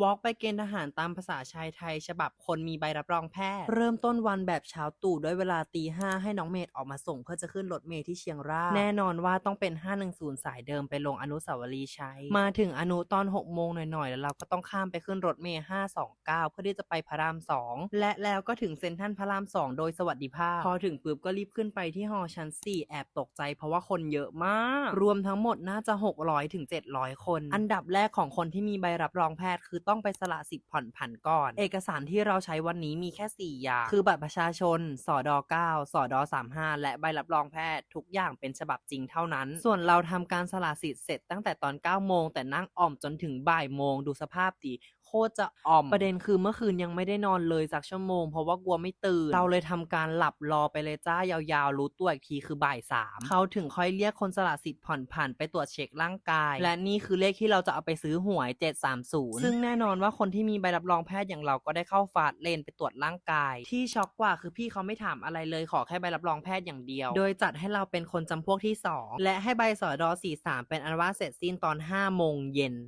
วอล์กไปเกณฑ์ทหารตามภาษาชายไทย ฉบับคนมีใบรับรองแพทย์ เริ่มต้นวันแบบเช้าตรู่ด้วยเวลาตีห้าให้น้องเมดออกมาส่งเพื่อจะขึ้นรถเมล์ที่เชียงรากแน่นอนว่าต้องเป็น 510 สายเดิมไปลงอนุสาวรีย์ชัย มาถึงอนุตอน6โมงหน่อยๆ แล้วเราก็ต้องข้ามไปขึ้นรถเมล์529 เพื่อที่จะไปพระราม 2 และแล้วก็ถึงเซ็นทรัลพระราม 2 โดยสวัสดิภาพ พอถึงปุ๊บก็รีบขึ้นไปที่หอชั้น4แอบตกใจ เพราะว่าคนเยอะมาก รวมทั้งหมดน่าจะ600ถึง700 คน อันดับแรกของคนที่มีใบรับรองแพทย์คือต้องไปสละสิทธิ์ผ่อนผันก่อน เอกสารที่เราใช้วันนี้มีแค่ 4 อย่าง คือบัตรประชาชน สอดอ9สอดอ35 และใบรับรองแพทย์ ทุกอย่างเป็นฉบับจริงเท่านั้น ส่วนเราทำการสละสิทธิ์เสร็จตั้งแต่ตอน 9 โมง แต่นั่งอ่อมจนถึงบ่ายโมงดูสภาพดีโคตรจะอ่อม ประเด็นคือเมื่อคืนยังไม่ได้นอนเลยสักชั่วโมง เพราะว่ากลัวไม่ตื่น เราเลยทำการหลับรอไปเลยจ้ายาวๆ รู้ตัวอีกทีคือบ่ายสามเขาถึงค่อยเรียกคนสละสิทธิ์ผ่อนผันไปตรวจเช็คร่างกาย และนี่คือเลขที่เราจะเอาไปซื้อหวย 730 ซึ่งแน่น่นอนว่าคนที่มีใบรับรองแพทย์อย่างเราก็ได้เข้าฟาสเลนไปตรวจร่างกาย ที่ช็อกกว่าคือพี่เขาไม่ถามอะไรเลยขอแค่ใบรับรองแพทย์อย่างเดียว โดยจัดให้เราเป็นคนจำพวกที่สองและให้ใบสอดอ43 เป็นอันว่าเสร็จสิ้นตอน5โมงเย็น